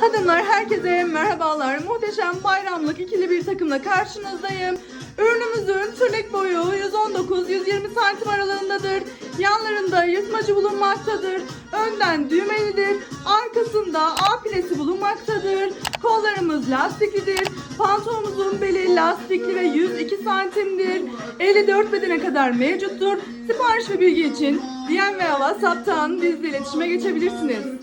Hanımlar herkese merhabalar. Muhteşem bayramlık ikili bir takımla karşınızdayım. Ürünümüzün tırnak boyu 119-120 santim aralığındadır. Yanlarında yırtmacı bulunmaktadır. Önden düğmelidir. Arkasında A pilesi bulunmaktadır. Kollarımız lastiklidir. Pantolonumuzun beli lastikli ve 102 santimdir. 54 bedene kadar mevcuttur. Sipariş ve bilgi için DM veya WhatsApp'tan bizle iletişime geçebilirsiniz.